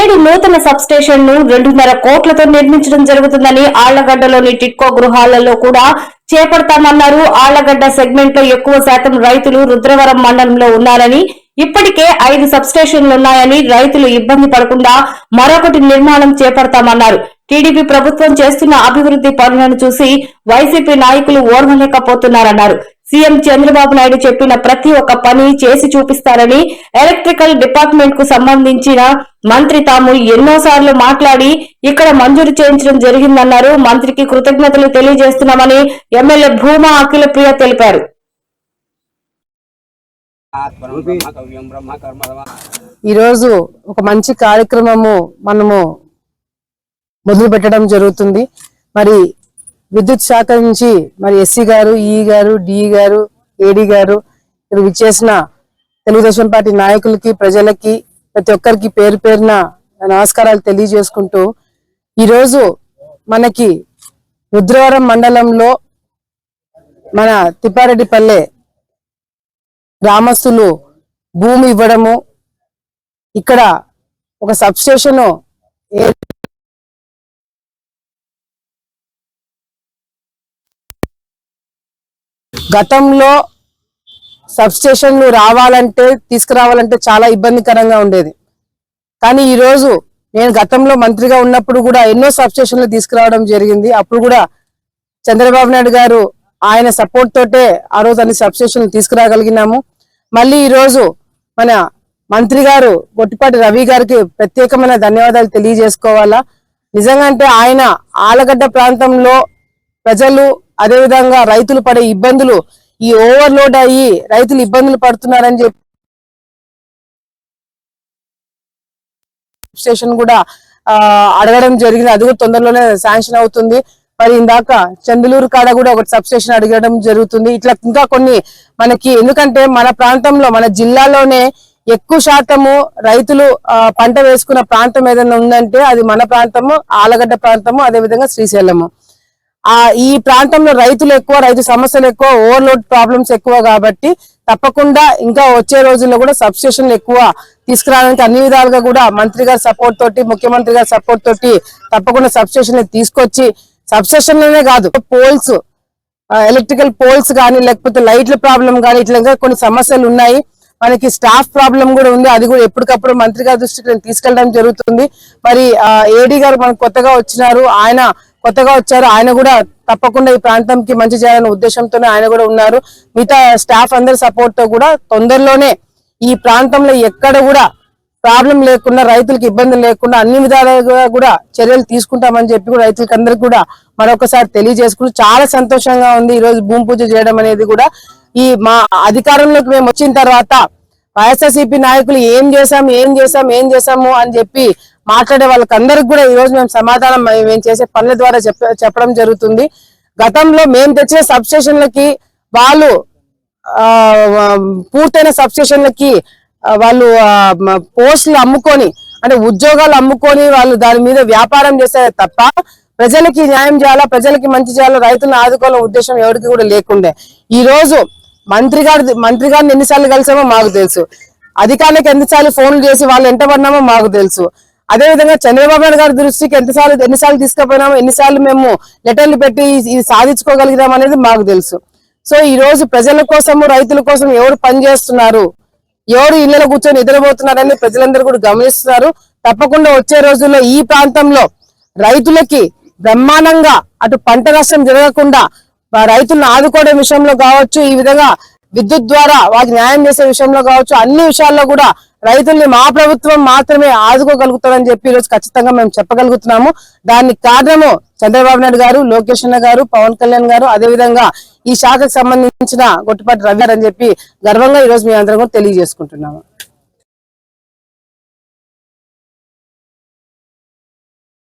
ఏడు నూతన సబ్ స్టేషన్ను రెండున్నర కోట్లతో నిర్మించడం జరుగుతుందని ఆళ్ళగడ్డలోని టిట్కో గృహాలలో కూడా చేపడతామన్నారు. ఆళ్ళగడ్డ సెగ్మెంట్లో ఎక్కువ శాతం రైతులు రుద్రవరం మండలంలో ఉన్నారని ఇప్పటికే ఐదు సబ్ స్టేషన్లు ఉన్నాయని రైతులు ఇబ్బంది పడకుండా మరొకటి నిర్మాణం చేపడతామన్నారు. టీడీపీ ప్రభుత్వం చేస్తున్న అభివృద్ధి పనులను చూసి వైసీపీ నాయకులు ఓర్వలేకపోతున్నారన్నారు. సీఎం చంద్రబాబు నాయుడు చెప్పిన ప్రతి ఒక్క పని చేసి చూపిస్తారని ఎలక్ట్రికల్ డిపార్ట్మెంట్కు సంబంధించిన మంత్రి తాము ఎన్నోసార్లు మాట్లాడి ఇక్కడ మంజూరు చేయించడం జరిగిందన్నారు. మంత్రికి కృతజ్ఞతలు తెలియజేస్తున్నామని ఎమ్మెల్యే భూమా అఖిల ప్రియ తెలిపారు. ఈరోజు ఒక మంచి కార్యక్రమము మనము మొదలు పెట్టడం జరుగుతుంది. మరి విద్యుత్ శాఖ నుంచి మరి ఎస్సీ గారు ఈ గారు డి గారు ఏడి గారు ఇక్కడ విచ్చేసిన తెలుగుదేశం పార్టీ నాయకులకి ప్రజలకి ప్రతి ఒక్కరికి పేరు పేరున నమస్కారాలు తెలియజేసుకుంటూ ఈరోజు మనకి రుద్రవరం మండలంలో మన తిప్పారెడ్డిపల్లె గ్రామస్తులు భూమి ఇవ్వడము ఇక్కడ ఒక సబ్స్టేషను స్టేషన్ గతంలో సబ్స్టేషన్లు రావాలంటే తీసుకురావాలంటే చాలా ఇబ్బందికరంగా ఉండేది. కానీ ఈరోజు నేను గతంలో మంత్రిగా ఉన్నప్పుడు కూడా ఎన్నో సబ్స్టేషన్లు తీసుకురావడం జరిగింది. అప్పుడు కూడా చంద్రబాబు నాయుడు గారు ఆయన సపోర్ట్ తోటే ఆ రోజు అన్ని సబ్స్టేషన్లు తీసుకురాగలిగినాము. మళ్ళీ ఈరోజు మన మంత్రి గారు గొట్టిపాటి రవి గారికి ప్రత్యేకమైన ధన్యవాదాలు తెలియజేసుకోవాలా. నిజంగా అంటే ఆయన ఆలగడ్డ ప్రాంతంలో ప్రజలు అదేవిధంగా రైతులు పడే ఇబ్బందులు ఈ ఓవర్లోడ్ అయ్యి రైతులు ఇబ్బందులు పడుతున్నారని చెప్పి స్టేషన్ కూడా అడగడం జరిగింది. అది కూడా తొందరలోనే శాంక్షన్ అవుతుంది. మరి ఇందాక చందులూరు కాడ కూడా ఒక సబ్ స్టేషన్ అడగడం జరుగుతుంది. ఇట్లా ఇంకా కొన్ని మనకి ఎందుకంటే మన ప్రాంతంలో మన జిల్లాలోనే ఎక్కువ శాతము రైతులు పంట వేసుకున్న ప్రాంతం ఏదైనా ఉందంటే అది మన ప్రాంతము ఆలగడ్డ ప్రాంతము అదే విధంగా శ్రీశైలము. ఆ ఈ ప్రాంతంలో రైతులు ఎక్కువ రైతు సమస్యలు ఎక్కువ ఓవర్లోడ్ ప్రాబ్లమ్స్ ఎక్కువ కాబట్టి తప్పకుండా ఇంకా వచ్చే రోజుల్లో కూడా సబ్స్టేషన్లు ఎక్కువ తీసుకురావడానికి అన్ని విధాలుగా కూడా మంత్రి గారి సపోర్ట్ తోటి ముఖ్యమంత్రి గారి సపోర్ట్ తోటి తప్పకుండా సబ్స్టేషన్లు తీసుకొచ్చి సబ్స్టేషన్లోనే కాదు పోల్స్ ఎలక్ట్రికల్ పోల్స్ కానీ లేకపోతే లైట్ల ప్రాబ్లం కానీ ఇట్లా కొన్ని సమస్యలు ఉన్నాయి. మనకి స్టాఫ్ ప్రాబ్లం కూడా ఉంది. అది కూడా ఎప్పటికప్పుడు మంత్రి గారి దృష్టికి నేను తీసుకెళ్ళడం జరుగుతుంది. మరి ఏడీ గారు మనకు కొత్తగా వచ్చినారు. ఆయన కొత్తగా వచ్చారు. ఆయన కూడా తప్పకుండా ఈ ప్రాంతంకి మంచి చేయాలనే ఉద్దేశంతోనే ఆయన కూడా ఉన్నారు. మిగతా స్టాఫ్ అందరి సపోర్ట్తో కూడా తొందరలోనే ఈ ప్రాంతంలో ఎక్కడ కూడా ప్రాబ్లం లేకుండా రైతులకు ఇబ్బంది లేకుండా అన్ని విధాలుగా కూడా చర్యలు తీసుకుంటామని చెప్పి కూడా రైతులకి అందరికి కూడా మరొకసారి తెలియజేసుకుంటూ చాలా సంతోషంగా ఉంది. ఈ రోజు భూమి పూజ చేయడం అనేది కూడా ఈ మా అధికారంలోకి మేము వచ్చిన తర్వాత వైఎస్ఆర్సీపీ నాయకులు ఏం చేశాం ఏం చేశాం ఏం చేశాము అని చెప్పి మాట్లాడే వాళ్ళకందరికి కూడా ఈ రోజు మేము సమాధానం మేము చేసే పనుల ద్వారా చెప్పడం జరుగుతుంది. గతంలో మేము తెచ్చిన సబ్స్టేషన్లకి వాళ్ళు పూర్తయిన సబ్స్టేషన్లకి వాళ్ళు పోస్టులు అమ్ముకొని అంటే ఉద్యోగాలు అమ్ముకొని వాళ్ళు దాని మీద వ్యాపారం చేశారు తప్ప ప్రజలకి న్యాయం చేయాలా ప్రజలకి మంచి చేయాలా రైతులను ఆదుకోవాలనే ఉద్దేశం ఎవరికి కూడా లేకుండే. ఈ రోజు మంత్రి గారి మంత్రి గారిని ఎన్నిసార్లు కలిసామో మాకు తెలుసు. అధికారులకు ఎన్నిసార్లు ఫోన్లు చేసి వాళ్ళు ఎంట పడినామో మాకు తెలుసు. అదే విధంగా చంద్రబాబు నాయుడు గారి దృష్టికి ఎంతసార్లు ఎన్నిసార్లు తీసుకుపోయినామో ఎన్నిసార్లు మేము లెటర్లు పెట్టి ఇది సాధించుకోగలిగినాం అనేది మాకు తెలుసు. సో ఈ రోజు ప్రజల కోసము రైతుల కోసం ఎవరు పని చేస్తున్నారు? ఎవరు ఇళ్ళలో కూర్చొని నిద్రపోతున్నారని ప్రజలందరూ కూడా గమనిస్తున్నారు. తప్పకుండా వచ్చే రోజుల్లో ఈ ప్రాంతంలో రైతులకి బ్రహ్మాండంగా అటు పంట నష్టం జరగకుండా రైతులను ఆదుకోవడం విషయంలో కావచ్చు ఈ విధంగా విద్యుత్ ద్వారా వారికి న్యాయం చేసే విషయంలో కావచ్చు అన్ని విషయాల్లో కూడా రైతుల్ని మా ప్రభుత్వం మాత్రమే ఆదుకోగలుగుతారని చెప్పి ఈరోజు ఖచ్చితంగా మేము చెప్పగలుగుతున్నాము. దానికి కారణము చంద్రబాబు నాయుడు గారు లోకేష్ అన్న గారు పవన్ కళ్యాణ్ గారు అదే విధంగా ఈ శాఖకు సంబంధించిన గొట్టుపాటి రవి గారు అని చెప్పి గర్వంగా ఈరోజు మీ అందరం కూడా తెలియజేసుకుంటున్నాము.